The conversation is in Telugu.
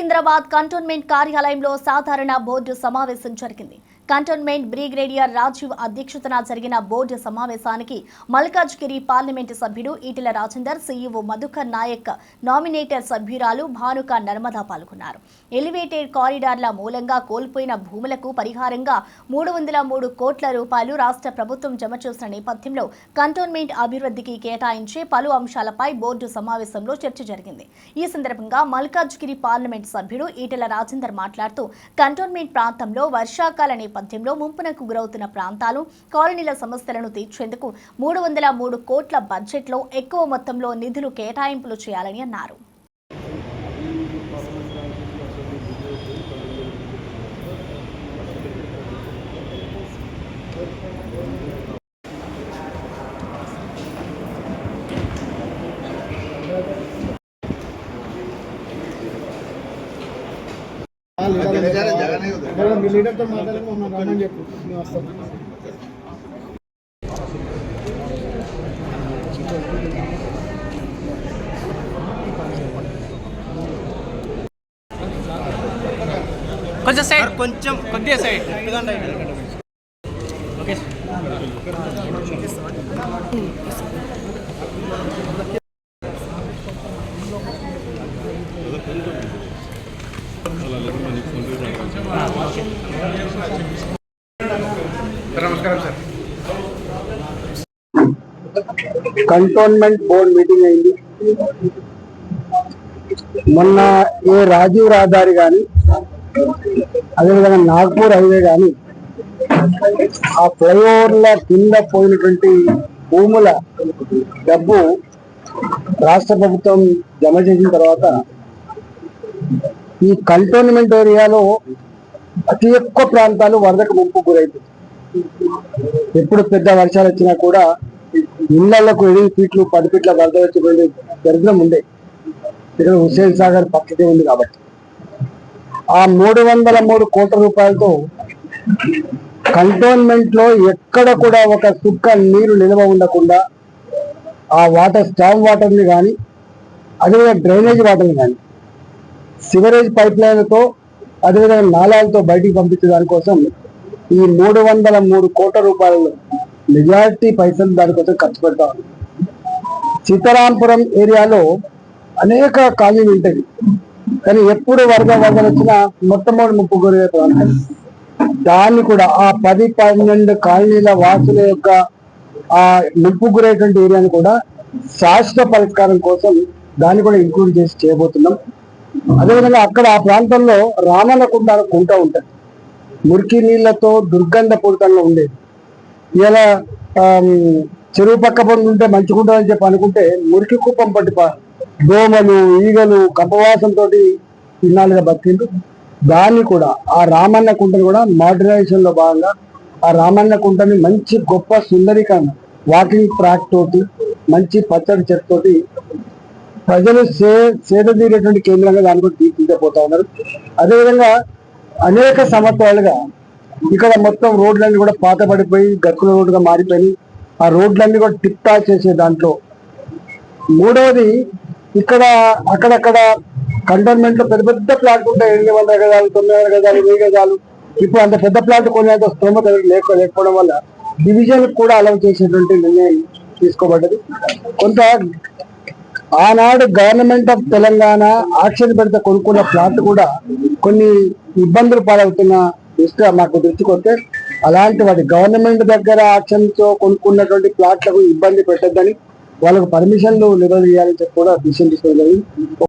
సికింద్రాబాద్ కంటోన్మెంట్ కార్యాలయంలో సాధారణ బోర్డు సమావేశం జరిగింది. కంటోన్మెంట్ బ్రిగేడియర్ రాజీవ్ అధ్యక్షతన జరిగిన బోర్డు సమావేశానికి మల్కాజ్గిరి పార్లమెంటు సభ్యుడు ఈటెల రాజేందర్ సీఈఓ మధుకర్ నాయక్ నామినేటర్ సభ్యురాలు భానుక నర్మదా పాల్గొన్నారు. ఎలివేటెడ్ కారిడార్ల మూలంగా కోల్పోయిన భూములకు పరిహారంగా మూడు వందల మూడు కోట్ల రూపాయలు రాష్ట్ర ప్రభుత్వం జమ చేసిన నేపథ్యంలో కంటోన్మెంట్ అభివృద్ధికి కేటాయించే పలు అంశాలపై బోర్డు సమావేశంలో చర్చ జరిగింది. ఈ సందర్భంగా మల్కాజ్గిరి పార్లమెంట్ సభ్యుడు ఈటెల రాజేందర్ మాట్లాడుతూ కంటోన్మెంట్ ప్రాంతంలో వర్షాకాల నేపథ్యంలో ముంపునకు గురవుతున్న ప్రాంతాలు కాలనీల సమస్యలను తీర్చేందుకు మూడు వందల మూడు కోట్ల బడ్జెట్లో ఎక్కువ మొత్తంలో నిధులు కేటాయింపులు చేయాలని అన్నారు మేడం, మీ లీడర్తో మాట్లాడి మమ్మల్ని రమ్మని చెప్పు. మేము వస్తాం కొంచెం సైడ్. కొంచెం కొద్దిగా సైడ్. ఓకే. నమస్కారం సార్ కంటోన్మెంట్ బోర్డు మీటింగ్ అయింది. మొన్న ఏ రాజీవ్ రహదారి కానీ అదేవిధంగా నాగ్పూర్ హైవే కానీ ఆ ఫ్లైఓవర్ల కింద పోయినటువంటి భూముల డబ్బు రాష్ట్ర ప్రభుత్వం జమ చేసిన తర్వాత ఈ కంటోన్మెంట్ ఏరియాలో అతి ఎక్కువ ప్రాంతాలు వరదకు ముంపు గురైంది ఎప్పుడు పెద్ద వర్షాలు వచ్చినా కూడా ఇళ్ళకు ఎనిమిది ఫీట్లు పది ఫీట్ల వరద వచ్చిపోయింది దరిద్రం ఉండే. ఇక్కడ హుస్సేన్ సాగర్ పక్కనే ఉంది కాబట్టి. ఆ మూడు వందల మూడు కోట్ల రూపాయలతో కంటోన్మెంట్లో ఎక్కడ కూడా ఒక సుక్క నీరు నిల్వ ఉండకుండా ఆ వాటర్ స్టామ్ వాటర్ని కానీ అదేవిధంగా డ్రైనేజ్ వాటర్ని కానీ సివరేజ్ పైప్ లైన్లతో అదేవిధంగా నాళాలతో బయటికి పంపించే దానికోసం ఈ మూడు వందల మూడు కోట్ల రూపాయలు మెజారిటీ పైసలు దానికోసం ఖర్చు పెడతాం. సీతారాంపురం ఏరియాలో అనేక కాలనీలు ఉంటాయి. కానీ ఎప్పుడు వరద వరదలు వచ్చినా మొట్టమొదటి ముప్పు గురే దాన్ని కూడా ఆ పది పన్నెండు కాలనీల వాసుల యొక్క ఆ ముప్పు గురేటువంటి ఏరియాని కూడా శాశ్వత పరిష్కారం కోసం దాన్ని కూడా ఇంక్లూడ్ చేసి చేయబోతున్నాం. అదేవిధంగా అక్కడ ఆ ప్రాంతంలో రామన్న కుంట కుంట ఉంటుంది. మురికి నీళ్ళతో దుర్గంధపూరితంగా ఉండేది. ఇలా చెరువు పక్క పనులు ఉంటే మంచిగుంటుందని చెప్పి అనుకుంటే మురికి కుప్పం పట్టి దోమలు ఈగలు కపవాసంతో ఇన్నాళ్ళుగా బతికిండు దాన్ని కూడా ఆ రామన్న కుంటని కూడా మోడర్నైజేషన్లో భాగంగా ఆ రామన్న కుంటని మంచి గొప్ప సుందరీకరణ వాకింగ్ ట్రాక్ తోటి మంచి పచ్చడి చెట్టు తోటి ప్రజలు సే సేద తీరేటువంటి కేంద్రంగా దాన్ని కూడా తీర్చిదిద్దిపోతా ఉన్నారు. అదేవిధంగా అనేక సంవత్సరాలుగా ఇక్కడ మొత్తం రోడ్లన్నీ కూడా పాత పడిపోయి గక్కుల రోడ్డుగా మారిపోయి ఆ రోడ్లన్నీ కూడా టిప్టా చేసే దాంట్లో. మూడవది ఇక్కడ అక్కడక్కడ కంటోన్మెంట్లో పెద్ద పెద్ద ప్లాట్ ఉంటాయి. ఎనిమిది వందల గజాలు తొమ్మిది వందల గజాలు వెయ్యి గజాలు. ఇప్పుడు అంత పెద్ద ప్లాట్ కొనేంత స్తోమత లేక లేకపోవడం వల్ల డివిజన్ కూడా అలౌ చేసేటువంటి నిర్ణయం తీసుకోబడ్డది. కొంత ఆనాడు గవర్నమెంట్ ఆఫ్ తెలంగాణ ఆక్షన్ పెడితే కొనుక్కున్న ప్లాట్ కూడా కొన్ని ఇబ్బందులు పాలవుతున్న దృష్ట్యా మాకు దృష్టికొస్తే అలాంటి వాటి గవర్నమెంట్ దగ్గర ఆక్షన్తో కొనుక్కున్నటువంటి ప్లాట్లకు ఇబ్బంది పెట్టద్దని వాళ్ళకు పర్మిషన్లు నిరోధించాలని చెప్పి కూడా డిసిషన్ తీసుకోవడం